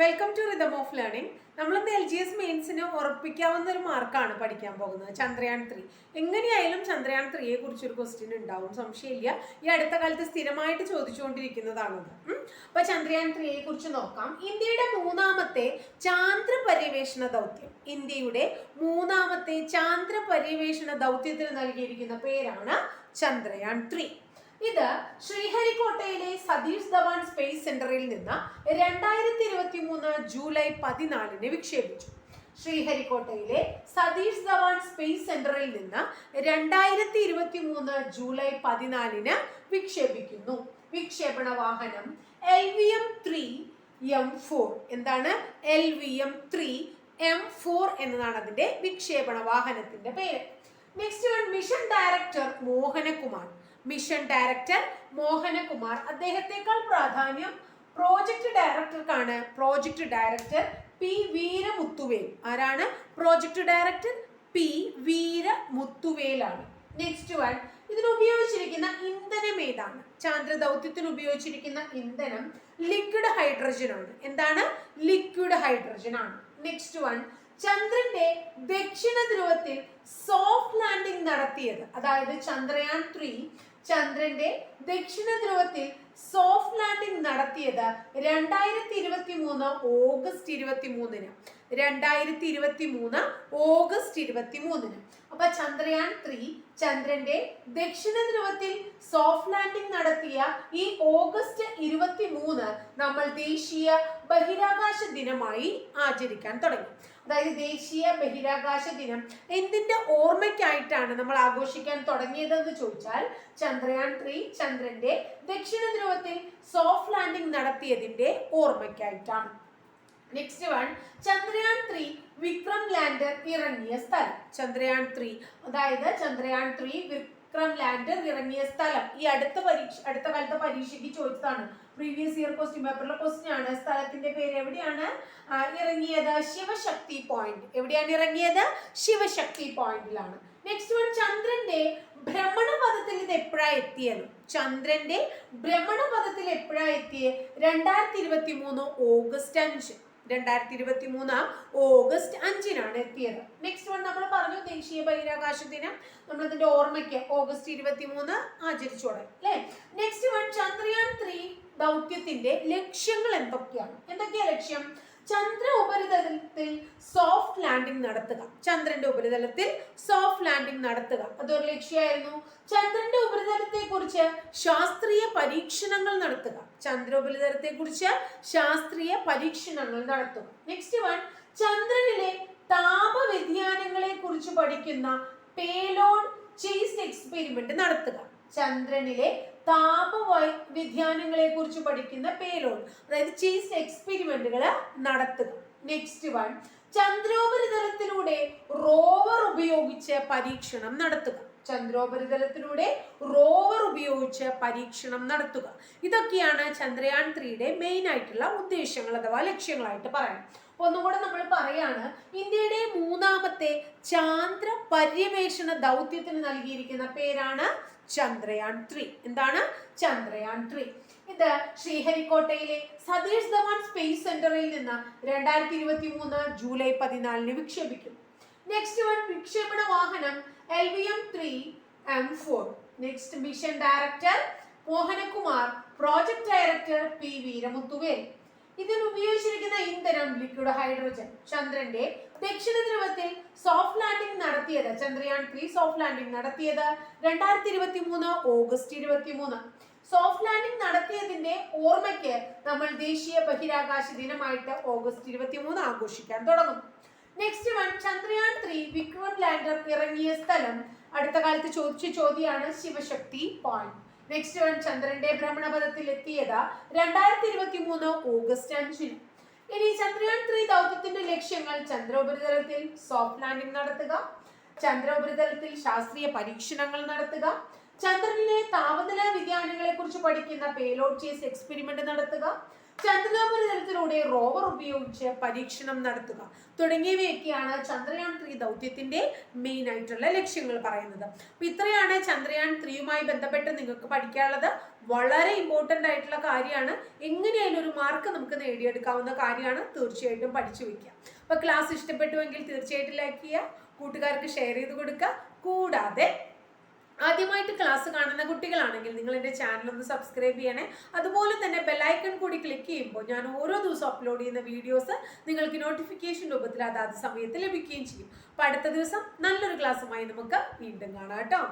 Welcome to rhythm of learning നമ്മളിന്ന് L G S മെയിൻസിന് ഉറപ്പിക്കാവുന്ന ഒരു മാർക്കാണ് പഠിക്കാൻ പോകുന്നത്. ചന്ദ്രയാൻ ത്രീ എങ്ങനെയായാലും ചന്ദ്രയാൻ ത്രീയെ കുറിച്ചൊരു ക്വസ്റ്റ്യൻ ഉണ്ടാവും സംശയമില്ല. ഈ അടുത്ത കാലത്ത് സ്ഥിരമായിട്ട് ചോദിച്ചുകൊണ്ടിരിക്കുന്നതാണത്. അപ്പൊ ചന്ദ്രയാൻ ത്രീയെ കുറിച്ച് നോക്കാം. ഇന്ത്യയുടെ മൂന്നാമത്തെ ചാന്ദ്ര പര്യവേഷണ ദൗത്യം. ഇന്ത്യയുടെ മൂന്നാമത്തെ ചാന്ദ്ര പര്യവേഷണ ദൗത്യത്തിന് നൽകിയിരിക്കുന്ന പേരാണ് ചന്ദ്രയാൻ ത്രീ ഇത് ശ്രീഹരിക്കോട്ടയിലെ സതീഷ് ധവാൻ സ്പേസ് സെന്ററിൽ നിന്ന് രണ്ടായിരത്തി ഇരുപത്തി മൂന്ന് ജൂലൈ പതിനാലിന് വിക്ഷേപിച്ചു. ശ്രീഹരിക്കോട്ടയിലെ സതീഷ് ധവാൻ സ്പേസ് സെന്ററിൽ നിന്ന് രണ്ടായിരത്തി ഇരുപത്തി മൂന്ന് ജൂലൈ പതിനാലിന് വിക്ഷേപിക്കുന്നു. വിക്ഷേപണ വാഹനം L V M three M four. എന്താണ്? L V M three M four എന്നതാണ് അതിന്റെ വിക്ഷേപണ വാഹനത്തിന്റെ പേര്. Next one mission director Mohanakumar. Mission director Mohanakumar. അദ്ദേഹത്തെക്കാൾ പ്രാധാന്യം project ഡയറക്ടർക്കാണ്. Project director P Veeramuthuvel. ആരാണ്? പ്രോജക്ട് ഡയറക്ടർ പി വീരമുത്തുവേലാണ്. നെക്സ്റ്റ് വൺ ഇതിന് ഉപയോഗിച്ചിരിക്കുന്ന ഇന്ധനം ഏതാണ്? ചാന്ദ്ര ദൗത്യത്തിന് ഉപയോഗിച്ചിരിക്കുന്ന ഇന്ധനം ലിക്വിഡ് ഹൈഡ്രജൻ ആണ്. എന്താണ്? ലിക്വിഡ് ഹൈഡ്രജൻ ആണ്. നെക്സ്റ്റ് വൺ ചന്ദ്രന്റെ ദക്ഷിണ ധ്രുവത്തിൽ സോഫ്റ്റ് ലാൻഡിംഗ് നടത്തിയത്. അതായത് ചന്ദ്രയാൻ ത്രീ ചന്ദ്രന്റെ ദക്ഷിണ ധ്രുവത്തിൽ സോഫ്റ്റ് ലാൻഡിംഗ് നടത്തിയത് രണ്ടായിരത്തി ഇരുപത്തി മൂന്ന് ഓഗസ്റ്റ് ഇരുപത്തി മൂന്നിന് രണ്ടായിരത്തി ഇരുപത്തി മൂന്ന് ഓഗസ്റ്റ് ഇരുപത്തി മൂന്നിന് അപ്പൊ ചന്ദ്രയാൻ ത്രീ ചന്ദ്രന്റെ ദക്ഷിണ ധ്രുവത്തിൽ സോഫ്റ്റ് ലാൻഡിംഗ് നടത്തിയ ഈ ഓഗസ്റ്റ് ഇരുപത്തി മൂന്ന് നമ്മൾ ദേശീയ ബഹിരാകാശ ദിനമായി ആചരിക്കാൻ തുടങ്ങി. അതായത് ദേശീയ ബഹിരാകാശ ദിനം എന്തിന്റെ ഓർമ്മയ്ക്കായിട്ടാണ് നമ്മൾ ആഘോഷിക്കാൻ തുടങ്ങിയതെന്ന് ചോദിച്ചാൽ ചന്ദ്രയാൻ ത്രീ ചന്ദ്രന്റെ ദക്ഷിണ ധ്രുവത്തിൽ സോഫ്റ്റ് ലാൻഡിംഗ് നടത്തിയതിന്റെ ഓർമ്മയ്ക്കായിട്ടാണ്. Next one Chandrayaan three Vikram lander ഇറങ്ങിയ സ്ഥലം. ചന്ദ്രയാൻ ത്രീ അതായത് ചന്ദ്രയാൻ ത്രീ വിക്രം ലാൻഡർ ഇറങ്ങിയ സ്ഥലം? ഈ അടുത്ത പരീക്ഷ അടുത്ത കാലത്തെ പരീക്ഷയ്ക്ക് ചോദിച്ചതാണ്. പ്രീവിയസ് ഇയർ ക്വസ്റ്റ്യൻ പേപ്പറിലെ ക്വസ്റ്റ്യൻ ആണ്. സ്ഥലത്തിന്റെ പേര് എവിടെയാണ്? ഇറങ്ങിയത് ശിവശക്തി പോയിന്റ് എവിടെയാണ് ഇറങ്ങിയത്? ശിവശക്തി പോയിന്റിലാണ് നെക്സ്റ്റ് വൺ ചന്ദ്രന്റെ ഭ്രമണപഥത്തിൽ ഇത് എപ്പോഴാ എത്തിയത്? ചന്ദ്രന്റെ ഭ്രമണപഥത്തിൽ എപ്പോഴാ എത്തിയത് രണ്ടായിരത്തി ഇരുപത്തി മൂന്ന് ഓഗസ്റ്റ് അഞ്ച്. രണ്ടായിരത്തി ഇരുപത്തി മൂന്ന് ഓഗസ്റ്റ് അഞ്ചിനാണ് എത്തിയത്. നെക്സ്റ്റ് വൺ നമ്മൾ പറഞ്ഞു ദേശീയ ബഹിരാകാശ ദിനം. നമ്മൾ ഇതിന്റെ ഓർമ്മയ്ക്ക് ഓഗസ്റ്റ് ഇരുപത്തി മൂന്ന് ആചരിച്ചോടെ അല്ലേ? നെക്സ്റ്റ് വൺ ചന്ദ്രയാൻ ത്രീ ദൗത്യത്തിന്റെ ലക്ഷ്യങ്ങൾ എന്തൊക്കെയാണ്? എന്തൊക്കെയാ ലക്ഷ്യം? ചന്ദ്ര ഉപരിതലത്തിൽ സോഫ്റ്റ് ലാൻഡിംഗ് നടത്തുക. ചന്ദ്രന്റെ ഉപരിതലത്തിൽ സോഫ്റ്റ് ലാൻഡിംഗ് നടത്തുക. അതൊരു ലക്ഷ്യമായിരുന്നു. ചന്ദ്രന്റെ ഉപരിതലത്തെ കുറിച്ച് ശാസ്ത്രീയ പരീക്ഷണങ്ങൾ നടത്തുക. ചന്ദ്ര ഉപരിതലത്തെ കുറിച്ച് ശാസ്ത്രീയ പരീക്ഷണങ്ങൾ നടത്തുക. നെക്സ്റ്റ് വൺ ചന്ദ്രനിലെ താപ വ്യതിയാനങ്ങളെ കുറിച്ച് പഠിക്കുന്ന പേലോഡ് ചേസ് എക്സ്പെരിമെന്റ് നടത്തുക. ചന്ദ്രനിലെ താപ കുറിച്ച് പഠിക്കുന്ന പേലോഡ് അതായത് ചീസ് എക്സ്പെരിമെന്റുകൾ നടത്തുക. നെക്സ്റ്റ് വൺ ചന്ദ്രോപരിതലത്തിലൂടെ റോവർ ഉപയോഗിച്ച് പരീക്ഷണം നടത്തുക. ചന്ദ്രോപരിതലത്തിലൂടെ റോവർ ഉപയോഗിച്ച് പരീക്ഷണം നടത്തുക. ഇതൊക്കെയാണ് ചന്ദ്രയാൻ ത്രീയുടെ മെയിൻ ആയിട്ടുള്ള ഉദ്ദേശങ്ങൾ അഥവാ ലക്ഷ്യങ്ങളായിട്ട് പറയാം ഒന്നുകൂടെ നമ്മൾ പറയാണ് ഇന്ത്യയുടെ മൂന്നാമത്തെ ചാന്ദ്ര പര്യവേഷണ ദൗത്യത്തിന് നൽകിയിരിക്കുന്ന പേരാണ് ചന്ദ്രയാൻ ത്രീ. എന്താണ്? ചന്ദ്രയാൻ ത്രീ. ഇത് ശ്രീഹരിക്കോട്ടയിലെ സതീഷ് ധവാൻ സ്പേസ് സെന്ററിൽ നിന്ന് രണ്ടായിരത്തി ഇരുപത്തി മൂന്ന് ജൂലൈ പതിനാലിന് വിക്ഷേപിക്കും. നെക്സ്റ്റ് വൺ വിക്ഷേപണ വാഹനം L V M three M four next mission director Mohanakumar. Project director P Veeramuthuvel. ഇതിന് ഉപയോഗിച്ചിരിക്കുന്ന ഇന്ധനം ലിക്വിഡ് ഹൈഡ്രജൻ ചന്ദ്രന്റെ ദക്ഷിണ ധ്രുവത്തിൽ സോഫ്റ്റ് ലാൻഡിംഗ് നടത്തിയത്. ചന്ദ്രയാൻ ത്രീ സോഫ്റ്റ് ലാൻഡിംഗ് നടത്തിയത് രണ്ടായിരത്തി ഇരുപത്തി മൂന്ന് ഓഗസ്റ്റ് ഇരുപത്തി മൂന്ന് സോഫ്റ്റ് ലാൻഡിംഗ് നടത്തിയതിന്റെ ഓർമ്മയ്ക്ക് നമ്മൾ ദേശീയ ബഹിരാകാശ ദിനമായിട്ട് ഓഗസ്റ്റ് ഇരുപത്തി മൂന്ന് ആഘോഷിക്കാൻ തുടങ്ങും. Next one Chandrayaan three Vikram lander ഇറങ്ങിയ സ്ഥലം. അടുത്ത കാലത്ത് ചോദിച്ച ചോദ്യമാണ് ശിവശക്തി പോയിന്റ് നെക്സ്റ്റ് വൺ ചന്ദ്രന്റെ ഭ്രമണപഥത്തിൽ എത്തിയത് രണ്ടായിരത്തി ഇരുപത്തി മൂന്ന് ഓഗസ്റ്റ് അഞ്ചിന്. ഇനി ചന്ദ്രയാൻ ത്രീ ദൗത്യത്തിന്റെ ലക്ഷ്യങ്ങൾ ചന്ദ്രോപരിതലത്തിൽ സോഫ്റ്റ് ലാൻഡിംഗ് നടത്തുക ചന്ദ്രോപരിതലത്തിൽ ശാസ്ത്രീയ പരീക്ഷണങ്ങൾ നടത്തുക ചന്ദ്രനിലെ താപനില വ്യതിയാനങ്ങളെ കുറിച്ച് പഠിക്കുന്ന പേലോഡ് ചേസ് എക്സ്പെരിമെന്റ് നടത്തുക ചന്ദ്രോപരിതലത്തിലൂടെ റോവർ ഉപയോഗിച്ച് പരീക്ഷണം നടത്തുക തുടങ്ങിയവയൊക്കെയാണ് ചന്ദ്രയാൻ ത്രീ ദൗത്യത്തിന്റെ മെയിൻ ആയിട്ടുള്ള ലക്ഷ്യങ്ങൾ പറയുന്നത്. അപ്പൊ ഇത്രയാണ് ചന്ദ്രയാൻ ത്രീയുമായി ബന്ധപ്പെട്ട് നിങ്ങൾക്ക് പഠിക്കാനുള്ളത്. വളരെ ഇമ്പോർട്ടന്റ് ആയിട്ടുള്ള കാര്യമാണ്. എങ്ങനെയായാലും ഒരു മാർക്ക് നമുക്ക് നേടിയെടുക്കാവുന്ന കാര്യമാണ് തീർച്ചയായിട്ടും പഠിച്ചു വെക്കുക. അപ്പൊ ക്ലാസ് ഇഷ്ടപ്പെട്ടുവെങ്കിൽ തീർച്ചയായിട്ടും ലൈക്ക് ചെയ്യുക. കൂട്ടുകാർക്ക് ഷെയർ ചെയ്ത് കൊടുക്കുക. കൂടാതെ ആദ്യമായിട്ട് ക്ലാസ് കാണുന്ന കുട്ടികളാണെങ്കിൽ നിങ്ങൾ എന്റെ ചാനൽ ഒന്ന് സബ്സ്ക്രൈബ് ചെയ്യണേ. അതുപോലെ തന്നെ ബെല്ലൈക്കൺ കൂടി ക്ലിക്ക് ചെയ്യുമ്പോൾ ഞാൻ ഓരോ ദിവസവും അപ്ലോഡ് ചെയ്യുന്ന വീഡിയോസ് നിങ്ങൾക്ക് നോട്ടിഫിക്കേഷൻ രൂപത്തിൽ അതാത് സമയത്ത് ലഭിക്കുകയും ചെയ്യും. അപ്പോൾ അടുത്ത ദിവസം നല്ലൊരു ക്ലാസ്സുമായി നമുക്ക് വീണ്ടും കാണാം കേട്ടോ.